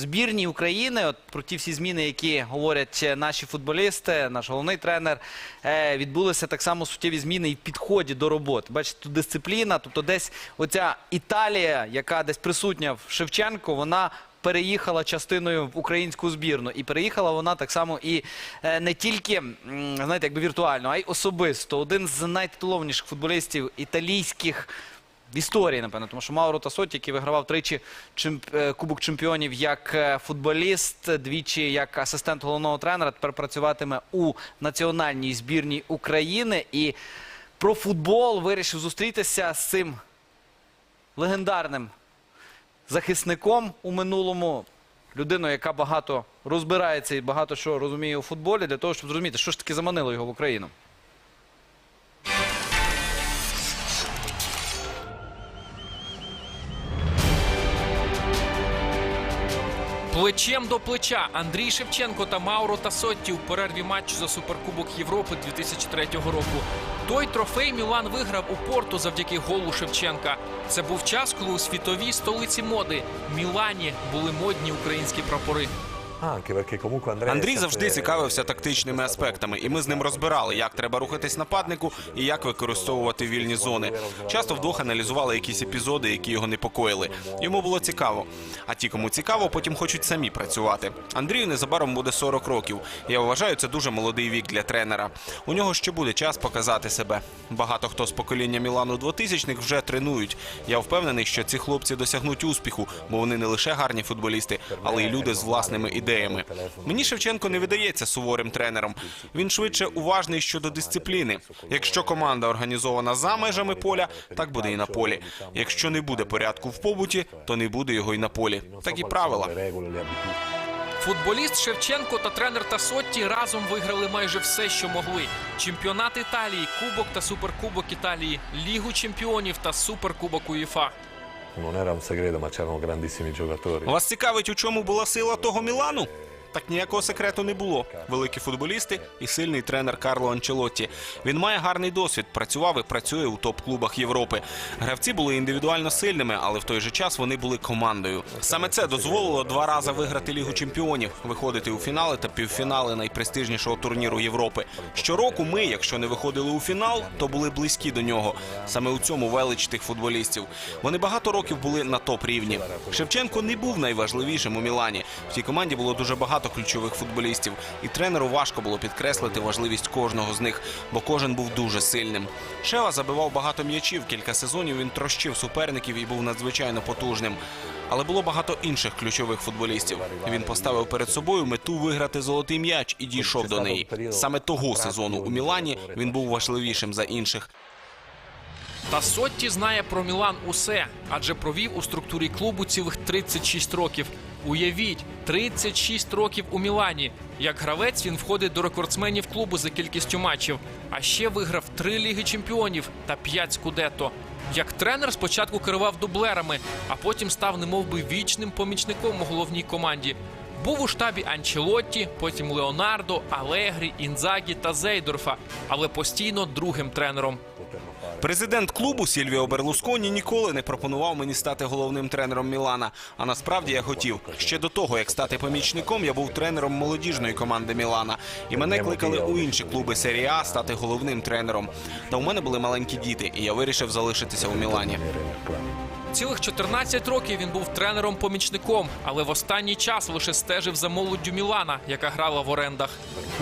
збірній України, от про ті всі зміни, які говорять наші футболісти, наш головний тренер, е, відбулися так само суттєві зміни і в підході до роботи. Бачите, тут дисципліна, тобто десь оця Італія, яка десь присутня в Шевченко, вона переїхала частиною в українську збірну. І переїхала вона так само і е, не тільки знаєте, якби віртуально, а й особисто. Один з найтитулованіших футболістів італійських. В історії, напевно, тому що Мауро Тасоті, який вигравав тричі чемп... е, Кубок чемпіонів як е, футболіст, двічі як асистент головного тренера, тепер працюватиме у національній збірній України. І про футбол вирішив зустрітися з цим легендарним захисником у минулому, людиною, яка багато розбирається і багато що розуміє у футболі, для того, щоб зрозуміти, що ж таки заманило його в Україну. Плечем до плеча Андрій Шевченко та Мауро Тасотті у перерві матчу за Суперкубок Європи 2003 року. Той трофей Мілан виграв у порту завдяки голу Шевченка. Це був час, коли у світовій столиці моди Мілані були модні українські прапори. Andrea Андрій завжди цікавився тактичними аспектами, і ми з ним розбирали, як треба рухатись нападнику і як використовувати вільні зони. Часто вдвох аналізували якісь епізоди, які його непокоїли. Йому було цікаво. А ті, кому цікаво, потім хочуть самі працювати. Андрію незабаром буде 40 років. Я вважаю, це дуже молодий вік для тренера. У нього ще буде час показати себе. Багато хто з покоління Мілану 2000-х вже тренують. Я впевнений, що ці хлопці досягнуть успіху, бо вони не лише гарні футболісти, але й люди з власними ідеями. Мені Шевченко не видається суворим тренером. Він швидше уважний щодо дисципліни. Якщо команда організована за межами поля, так буде і на полі. Якщо не буде порядку в побуті, то не буде його і на полі. So Такі правила. Футболіст Шевченко та тренер Тасотті разом виграли майже все, що могли: чемпіонат Італії, Кубок та Суперкубок Італії, Лігу чемпіонів та Суперкубок УЄФА. Non era un segreto, ma c'erano grandissimi giocatori. Вас цікавить, у чому була сила того Мілану? Так ніякого секрету не було. Великі футболісти і сильний тренер Карло Анчелотті. Він має гарний досвід, працював і працює у топ-клубах Європи. Гравці були індивідуально сильними, але в той же час вони були командою. Саме це дозволило два рази виграти Лігу чемпіонів, виходити у фінали та півфінали найпрестижнішого турніру Європи. Щороку ми, якщо не виходили у фінал, то були близькі до нього. Саме у цьому велич тих футболістів. Вони багато років були на топ рівні. Шевченко не був найважливішим у Мілані. В цій команді було дуже багато ключових футболістів, і тренеру важко було підкреслити важливість кожного з них, бо кожен був дуже сильним. Шева забивав багато м'ячів. Кілька сезонів він трощив суперників і був надзвичайно потужним. Але було багато інших ключових футболістів. Він поставив перед собою мету виграти золотий м'яч і дійшов до неї. Саме того сезону у Мілані він був важливішим за інших. Тасотті знає про Мілан усе, адже провів у структурі клубу цілих 36 років. Уявіть, 36 років у Мілані. Як гравець він входить до рекордсменів клубу за кількістю матчів, а ще виграв три ліги чемпіонів та 5 скудетто. Як тренер спочатку керував дублерами, а потім став немовби вічним помічником у головній команді. Був у штабі Анчелотті, потім Леонардо, Алегрі, Інзагі та Зейдорфа, але постійно другим тренером. Президент клубу Сільвіо Берлусконі ніколи не пропонував мені стати головним тренером Мілана. А насправді я хотів. Ще до того, як стати помічником, я був тренером молодіжної команди Мілана. І мене кликали у інші клуби серії А стати головним тренером. Та у мене були маленькі діти, і я вирішив залишитися у Мілані. Цілих 14 років він був тренером-помічником, але в останній час лише стежив за молоддю Мілана, яка грала в орендах.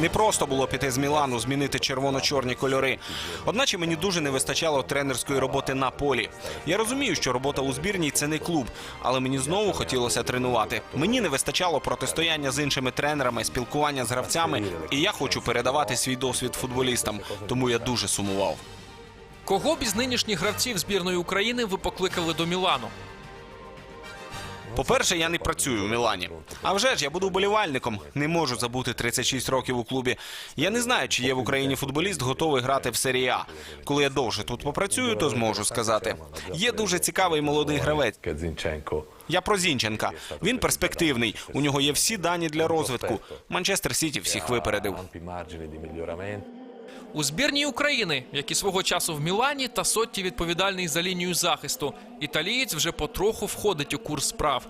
Не просто було піти з Мілану, змінити червоно-чорні кольори. Одначе мені дуже не вистачало тренерської роботи на полі. Я розумію, що робота у збірній це не клуб, але мені знову хотілося тренувати. Мені не вистачало протистояння з іншими тренерами, спілкування з гравцями, і я хочу передавати свій досвід футболістам. Тому я дуже сумував. Кого б із нинішніх гравців збірної України ви покликали до Мілану? По-перше, я не працюю в Мілані. А вже ж я буду вболівальником. Не можу забути 36 років у клубі. Я не знаю, чи є в Україні футболіст готовий грати в серії А. Коли я довше тут попрацюю, то зможу сказати. Є дуже цікавий молодий гравець. Я про Зінченка. Він перспективний. У нього є всі дані для розвитку. Манчестер Сіті всіх випередив. У збірній України, як і свого часу в Мілані, та сотті відповідальний за лінію захисту. Італієць вже потроху входить у курс справ.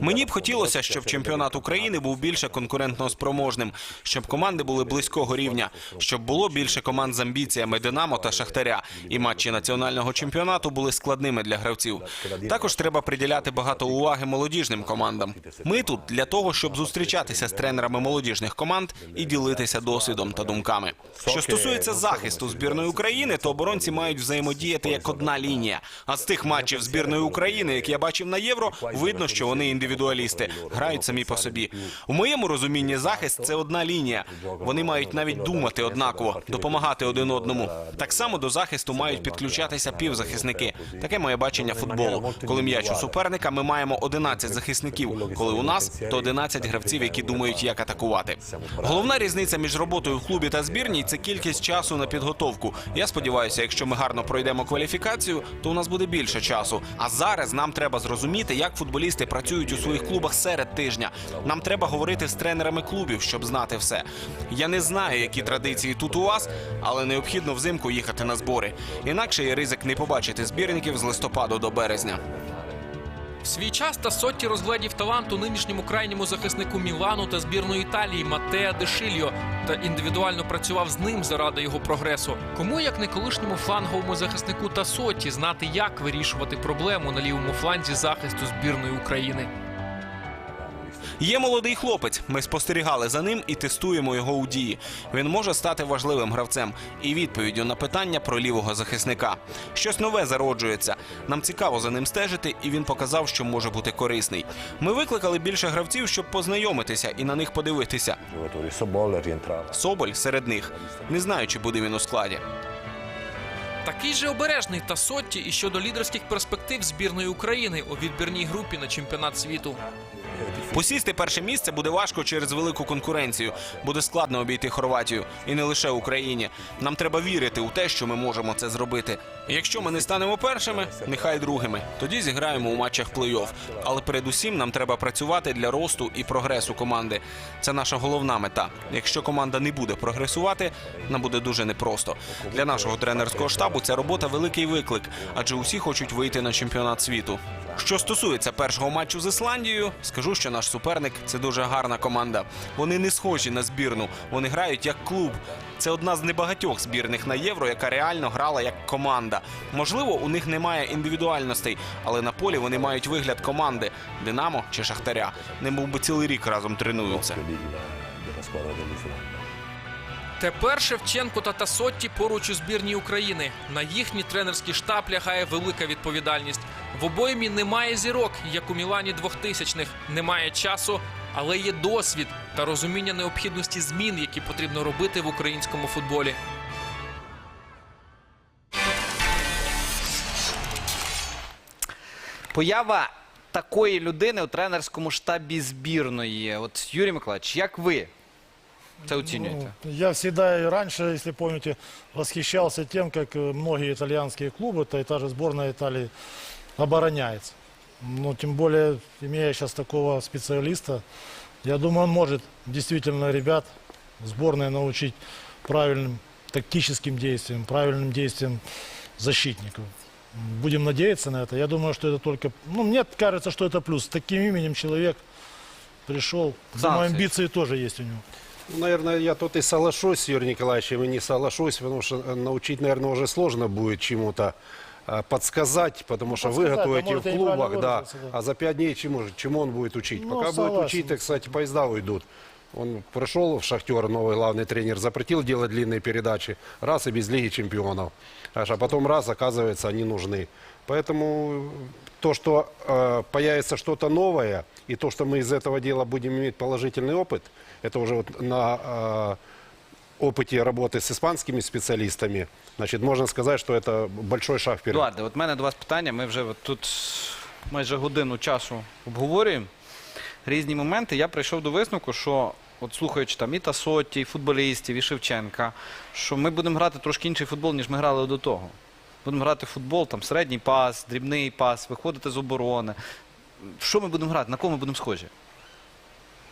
Мені б хотілося, щоб чемпіонат України був більше конкурентно спроможним, щоб команди були близького рівня, щоб було більше команд з амбіціями Динамо та Шахтаря, і матчі національного чемпіонату були складними для гравців. Також треба приділяти багато уваги молодіжним командам. Ми тут для того, щоб зустрічатися з тренерами молодіжних команд і ділитися досвідом та думками. Що стосується захисту збірної України, то оборонці мають взаємодіяти як одна лінія. А з тих матчів збірної України, які я бачив на євро, видно, що вони індивідуалісти, грають самі по собі. У моєму розумінні захист це одна лінія. Вони мають навіть думати однаково, допомагати один одному. Так само до захисту мають підключатися півзахисники. Таке моє бачення футболу. Коли м'яч у суперника, ми маємо 11 захисників. Коли у нас, то 11 гравців, які думають, як атакувати. Головна різниця між роботою в клубі та збірній це кількість часу на підготовку. Я сподіваюся, якщо ми гарно пройдемо кваліфікацію, то у нас буде більше часу. А зараз нам треба зрозуміти, як футболісти працюють у своїх клубах серед тижня. Нам треба говорити з тренерами клубів, щоб знати все. Я не знаю, які традиції тут у вас, але необхідно взимку їхати на збори. Інакше є ризик не побачити збірників з листопаду до березня. В свій час Тассотті розглядів таланту нинішньому крайньому захиснику Мілану та збірної Італії Матеа Дешильо та індивідуально працював з ним заради його прогресу. Кому як не колишньому фланговому захиснику та Тассотті знати, як вирішувати проблему на лівому фланзі захисту збірної України? Є молодий хлопець. Ми спостерігали за ним і тестуємо його у дії. Він може стати важливим гравцем і відповіддю на питання про лівого захисника. Щось нове зароджується. Нам цікаво за ним стежити, і він показав, що може бути корисний. Ми викликали більше гравців, щоб познайомитися і на них подивитися. Соболь серед них. Не знаю, чи буде він у складі. Такий же обережний Тассотті і щодо лідерських перспектив збірної України у відбірній групі на чемпіонат світу. Посісти перше місце буде важко через велику конкуренцію. Буде складно обійти Хорватію і не лише Україні. Нам треба вірити у те, що ми можемо це зробити. Якщо ми не станемо першими, нехай другими. Тоді зіграємо у матчах плей-офф. Але передусім нам треба працювати для росту і прогресу команди. Це наша головна мета. Якщо команда не буде прогресувати, нам буде дуже непросто. Для нашого тренерського штабу ця робота великий виклик, адже усі хочуть вийти на чемпіонат світу. Що стосується першого матчу з Ісландією, скажу, що наш суперник це дуже гарна команда. Вони не схожі на збірну, вони грають як клуб. Це одна з небагатьох збірних на євро, яка реально грала як команда. Можливо, у них немає індивідуальностей, але на полі вони мають вигляд команди Динамо чи Шахтаря. Не мов би цілий рік разом тренуються. Тепер Шевченко та Тасотті поруч у збірній України. На їхній тренерський штаб лягає велика відповідальність. В обоймі немає зірок, як у Мілані 2000-х. Немає часу, але є досвід та розуміння необхідності змін, які потрібно робити в українському футболі. Поява такої людини у тренерському штабі збірної. От Юрій Миколаївич, як ви це оцінюєте? Ну, я всегда и раньше, если помните, восхищался тем, как э, многие итальянские клубы, то и та же сборная Италии, обороняется. Ну, тем более, имея сейчас такого специалиста, я думаю, он может действительно ребят сборной научить правильным тактическим действиям, правильным действиям защитников. Будем надеяться на это. Я думаю, что это только... Ну, мне кажется, что это плюс. С таким именем человек пришел. Думаю, амбиции тоже есть у него. Ну, Наверное, я тут и соглашусь с Юрием Николаевичем, и не соглашусь, потому что э, научить, наверное, уже сложно будет чему-то э, подсказать, потому что вы Подсказать, а готовите может, в и неправильно клубах, да, выразился, да. а за пять дней чему, же- чему он будет учить? Ну, Пока будет согласен. учить, так, кстати, поезда уйдут. Он пришел в «Шахтер», новый главный тренер, запретил делать длинные передачи, раз и без Лиги чемпионов. Аж, А потом раз, оказывается, они нужны. Поэтому то, что э, появится что-то новое, и то, что мы из этого дела будем иметь положительный опыт, это уже вот на э, опыте работы с испанскими специалистами, значит, можно сказать, что это большой шаг вперед. Едуарде, от мене до вас питання. Ми вже от тут майже годину часу обговорюємо різні моменти. Я прийшов до висновку, що от слухаючи там і Тасоті, і футболістів, і Шевченка, що ми будемо грати трошки інший футбол, ніж ми грали до того. Будемо грати в футбол, там середній пас, дрібний пас, виходити з оборони. Що ми будемо грати? На кого ми будемо схожі?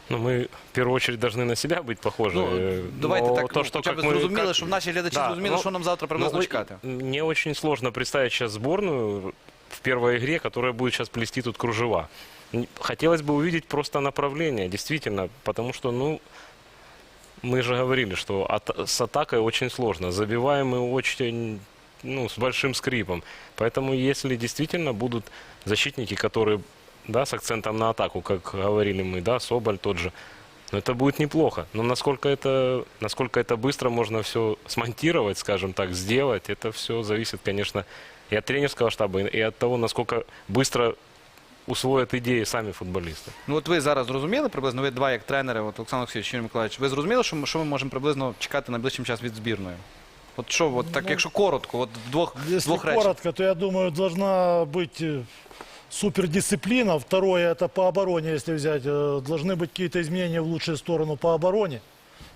Ну, мы в первую очередь должны на себя быть похожи. Ну, Э, давайте но так, то, ну, что хоча как б мы- зрозуміли, как- щоб наші глядачі Да, зрозуміли, ну, що нам завтра приблизно ну, чекати. Мне очень сложно представить сейчас сборную в первой игре, которая будет сейчас плести тут кружева. Н- Хотелось бы увидеть просто направление, действительно, потому что, ну, мы же говорили, что от- с атакой очень сложно. Забиваем мы очень, ну, с большим скрипом. Поэтому если действительно будут защитники, которые, да, с акцентом на атаку, как говорили мы, да, Соболь тот же, ну, это будет неплохо. Но насколько это, насколько это быстро можно все смонтировать, скажем так, сделать, это все зависит, конечно, и от тренерского штаба, и от того, насколько быстро усвоят идеи сами футболисты. Ну от ви зараз зрозуміли приблизно, ви два як тренери, от Олександр Олексійович, Юрій Миколаївич, ви зрозуміли, що, ми- що ми можемо приблизно чекати найближчим час від збірної? От що, от так, якщо коротко, от в двох, Если двох речах. коротко, то я думаю, должна быть э, супердисциплина. Второе, это по обороне, если взять. Э, Должны быть какие-то изменения в лучшую сторону по обороне.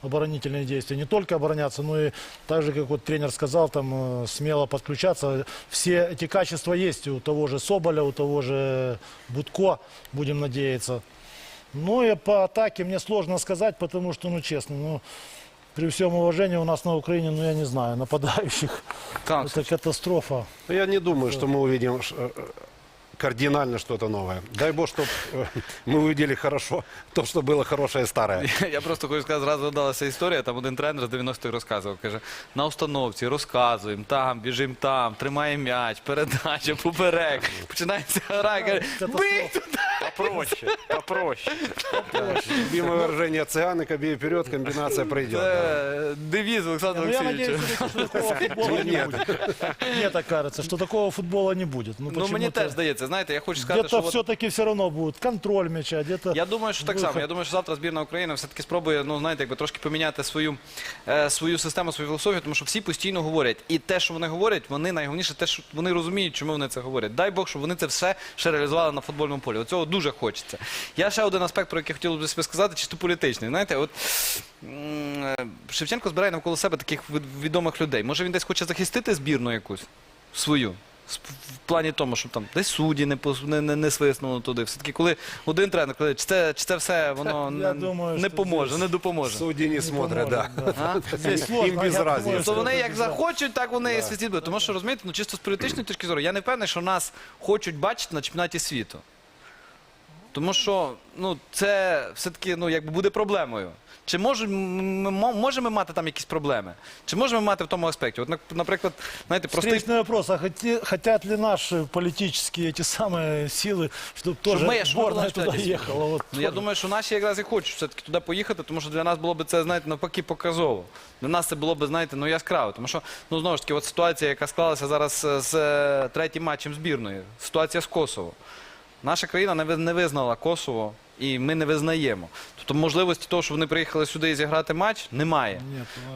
Оборонительные действия. Не только обороняться, но и так же, как вот тренер сказал, там э, смело подключаться. Все эти качества есть у того же Соболя, у того же Будко, будем надеяться. Ну и по атаке мне сложно сказать, потому что, ну честно, ну, при всем уважении у нас на Украине, ну я не знаю, нападающих. Так, Это катастрофа. Ну, Я не думаю, что мы увидим ш- э, э, кардинально что-то новое. Дай бог, чтобы мы увидели хорошо то, что было хорошее и старое. Я просто хочу сказати, зразу згадалася історія, там один тренер з 90-х розказував, каже, на установці розказуємо, там, біжимо там, тримаємо м'яч, передача, поперек, починається гра, і каже, бий туди! Попроще, попроще. Любимое выражение цыганика, бей вперед, комбинация пройдет. да. Це девіз Олександра Ну, я Олексійовича. надеюсь, что такого футбола не будет. Мне так кажется, что такого футбола не будет. Ну, Ну мені почему-то теж здається, знаєте, я хочу сказати, що Где-то все-таки все равно будет контроль мяча, где-то... я думаю, що так само. Я думаю, що завтра збірна України все-таки спробує, ну знаєте, якби трошки поміняти свою, е, свою систему, свою філософію, тому що всі постійно говорять. І те, що вони говорять, вони найголовніше, те, що вони розуміють, чому вони це говорять. Дай Бог, щоб вони це все ще реалізували на футбольному полі. Оцього дуже хочеться. Я ще один аспект, про який хотів би собі сказати, чисто політичний. Знаєте, от е, Шевченко збирає навколо себе таких відомих людей. Може він десь хоче захистити збірну якусь свою. В плані тому, щоб там десь судді не, пос- не, не, не свиснули туди. Все-таки, коли один тренер каже, чи це, чи це все воно Я не, думаю, не що поможе, здесь- не допоможе. Судьи не смотрят, да. А? Здесь Им без я разницы. думаю, То вони як захочуть, так вони і світіть. Тому що розумієте, ну чисто з політичної точки зору, я не впевнений, що нас хочуть бачити на чемпіонаті світу. Тому що ну, це все-таки ну, якби буде проблемою. Чи можемо ми, мо- можемо ми мати там якісь проблеми? Чи можемо ми мати в тому аспекті? От, на- наприклад, знаєте, простий Встречный вопрос, а хоте- хотят ли наши политические эти самые силы, чтобы тоже мы- чтобы сборная была туда чемпионате ехала? Вот Ну, я тоже. думаю, що наші якраз і хочуть все-таки туди поїхати, тому що для нас було б це, знаєте, навпаки, показово. Для нас це було б, знаєте, ну яскраво. Тому що, ну знову ж таки, от ситуація, яка склалася зараз е, з е, третім матчем збірної, ситуація з Косово. Наша країна не визнала Косово, і ми не визнаємо. Тобто можливості того, що вони приїхали сюди і зіграти матч, немає.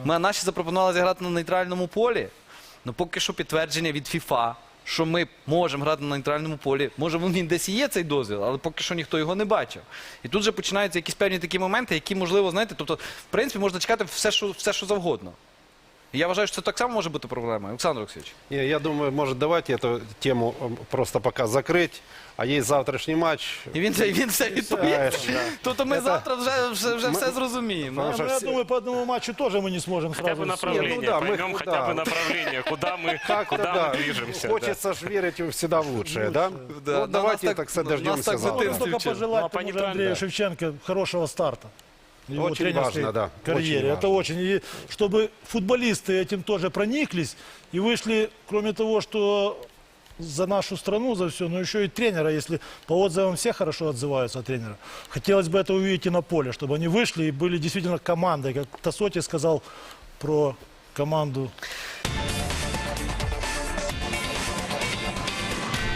Ми наші запропонували зіграти на нейтральному полі. Ну поки що підтвердження від ФІФА, що ми можемо грати на нейтральному полі. Може, він десь і є цей дозвіл, але поки що ніхто його не бачив. І тут вже починаються якісь певні такі моменти, які можливо, знаєте, тобто, в принципі, можна чекати все, що, все, що завгодно. І я вважаю, що це так само може бути проблемою. Олександр Олексійович. Не, я думаю, может, давайте эту тему э, просто пока закрыть. А есть завтрашний матч. І він, це- і він все відповість. Знаешь, да. Тобто ми Це- завтра вже, вже, вже Ми- все зрозуміємо. Потому ну, что я все- думаю, по одному матчу тоже мы не сможем Хотя сразу бы всё. направление, Ну да, мы- поймем да. хотя бы направление, куда мы, Как-то, куда да. мы движемся. да. Хочется ж верить всегда в лучшее, да? Да, Ну, на давайте нас так, так- так на нас дождемся так завтра. Можно Дитинстве только учил. пожелать Ну, а по тому же нейтральному, Андрею да. Шевченко хорошего старта. в Его Очень тренерской важно, да. карьере. Очень Это важно. очень. И чтобы футболисты этим тоже прониклись и вышли, кроме того, что за нашу страну, за все, но еще и тренера, если по отзывам все хорошо отзываются о тренера. Хотелось бы это увидеть и на поле, чтобы они вышли и были действительно командой, как Тасоти сказал про команду